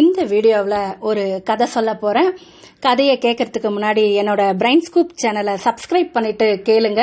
இந்த வீடியோவில் ஒரு கதை சொல்ல போகிறேன் கதையை கேட்கறதுக்கு முன்னாடி என்னோட பிரைன் ஸ்கூப் சேனலை சப்ஸ்கிரைப் பண்ணிட்டு கேளுங்க.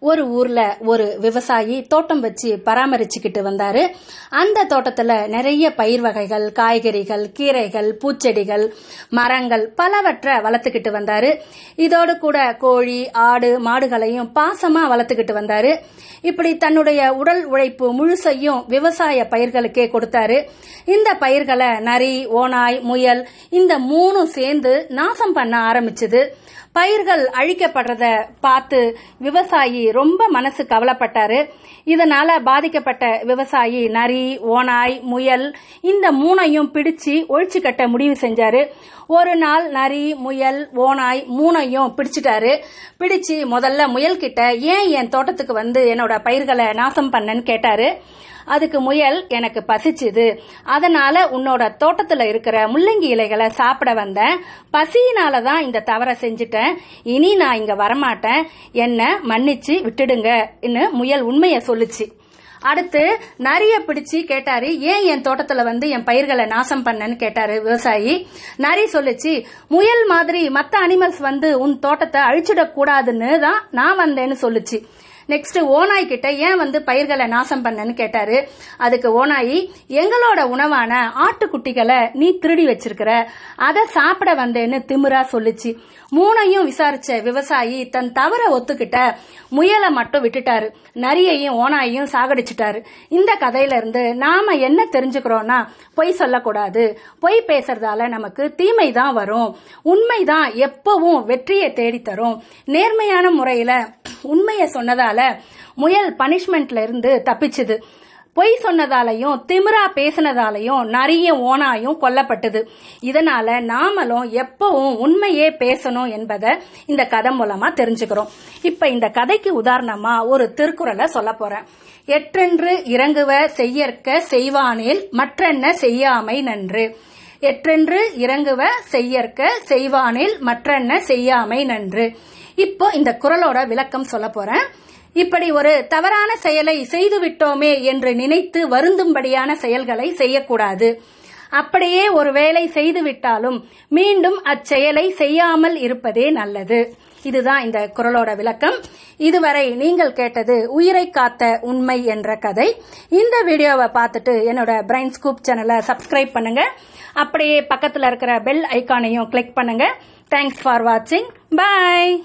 ஒரு ஊர்ல ஒரு விவசாயி தோட்டம் வச்சு பராமரிச்சுக்கிட்டு வந்தாரு. அந்த தோட்டத்துல நிறைய பயிர் வகைகள் காய்கறிகள் கீரைகள் பூச்செடிகள் மரங்கள் பலவற்றை வளர்த்துக்கிட்டு வந்தாரு. இதோடு கூட கோழி ஆடு மாடுகளையும் பாசமா வளர்த்துக்கிட்டு வந்தாரு. இப்படி தன்னுடைய உடல் உழைப்பு முழுசையும் விவசாய பயிர்களுக்கே கொடுத்தாரு. இந்த பயிர்களை நரி ஓனாய் முயல் இந்த மூணும் சேர்ந்து நாசம் பண்ண ஆரம்பிச்சது. பயிர்கள் அழிக்கப்படுறத பார்த்து விவசாயி ரொம்ப மனசு கவலைப்பட்டாரு. இதனால பாதிக்கப்பட்ட விவசாயி நரி ஓனாய் முயல் இந்த மூணையும் பிடிச்சு ஒழிச்சு கட்ட முடிவு செஞ்சாரு. ஒரு நாள் நரி முயல் ஓனாய் மூணையும் பிடிச்சிட்டாரு. பிடிச்சு முதல்ல முயல் கிட்ட ஏன் என் தோட்டத்துக்கு வந்து என்னோட பயிர்களை நாசம் பண்ணன்னு கேட்டாரு. அதுக்கு முயல் எனக்கு பசிச்சுது. அதனால உன்னோட தோட்டத்துல இருக்கிற முள்ளங்கி இலைகளை சாப்பிட வந்தேன். பசியினால தான் இந்த தவறை செஞ்சுட்டேன். இனி நான் இங்க வரமாட்டேன். என்ன மன்னிச்சு விட்டுடுங்கன்னு முயல் உண்மையை சொல்லுச்சு. அடுத்து நரிய பிடிச்சு கேட்டாரு ஏன் என் தோட்டத்துல வந்து என் பயிர்களை நாசம் பண்ணன்னு கேட்டாரு விவசாயி. நரி சொல்லுச்சு முயல் மாதிரி மற்ற அனிமல்ஸ் வந்து உன் தோட்டத்தை அழிச்சிடக்கூடாதுன்னு தான் நான் வந்தேன்னு சொல்லுச்சு. நெக்ஸ்ட் ஓனாய் கிட்ட ஏன் வந்து பயிர்களை நாசம் பண்ணன்னு கேட்டாரு. அதுக்கு ஓனாயி எங்களோட உணவான ஆட்டுக்குட்டிகளை நீ திருடி வச்சிருக்கிற. அதை சாப்பிட வந்தேன்னு திமிரா சொல்லுச்சு. மூணையும் விசாரிச்ச விவசாயி தன் தவற ஒத்துக்கிட்ட முயலை மட்டும் விட்டுட்டாரு. நரியையும் ஓனாயையும் சாகடிச்சிட்டாரு. இந்த கதையில இருந்து நாம என்ன தெரிஞ்சுக்கிறோம்னா பொய் சொல்லக்கூடாது. பொய் பேசுறதால நமக்கு தீமை தான் வரும். உண்மைதான் எப்பவும் வெற்றியை தேடித்தரும். நேர்மையான முறையில உண்மையை சொன்னதால முயல் பனிஷ்மெண்ட்ல இருந்து தப்பிச்சுது. பொய் சொன்னதாலையும் திமிரா பேசினதாலையும் நிறைய ஓனாயும் கொல்லப்பட்டது. இதனால நாமளும் எப்பவும் உண்மையே பேசணும் என்பதை இந்த கதை மூலமா தெரிஞ்சுக்கிறோம். இப்ப இந்த கதைக்கு உதாரணமா ஒரு திருக்குறளை சொல்ல போறேன். எற்றென்று இறங்குவ செய்யற்க செய்வானில் மற்றென்ன செய்யாமை நன்று. எற்றென்று இறங்குவ செய்யற்க செய்வானில் மற்றென்ன செய்யாமை நன்று. இப்போ இந்த குரலோட விளக்கம் சொல்ல போறேன். இப்படி ஒரு தவறான செயலை செய்துவிட்டோமே என்று நினைத்து வருந்தும்படியான செயல்களை செய்யக்கூடாது. அப்படியே ஒரு வேலை செய்துவிட்டாலும் மீண்டும் அச்செயலை செய்யாமல் இருப்பதே நல்லது. இதுதான் இந்த குரலோட விளக்கம். இதுவரை நீங்கள் கேட்டது உயிரை காத்த உண்மை என்ற கதை. இந்த வீடியோவை பார்த்துட்டு என்னோட பிரைன் ஸ்கூப் சேனலை சப்ஸ்கிரைப் பண்ணுங்க. அப்படியே பக்கத்தில் இருக்கிற பெல் ஐக்கானையும் கிளிக் பண்ணுங்க. தேங்க்ஸ் ஃபார் வாட்சிங் பாய்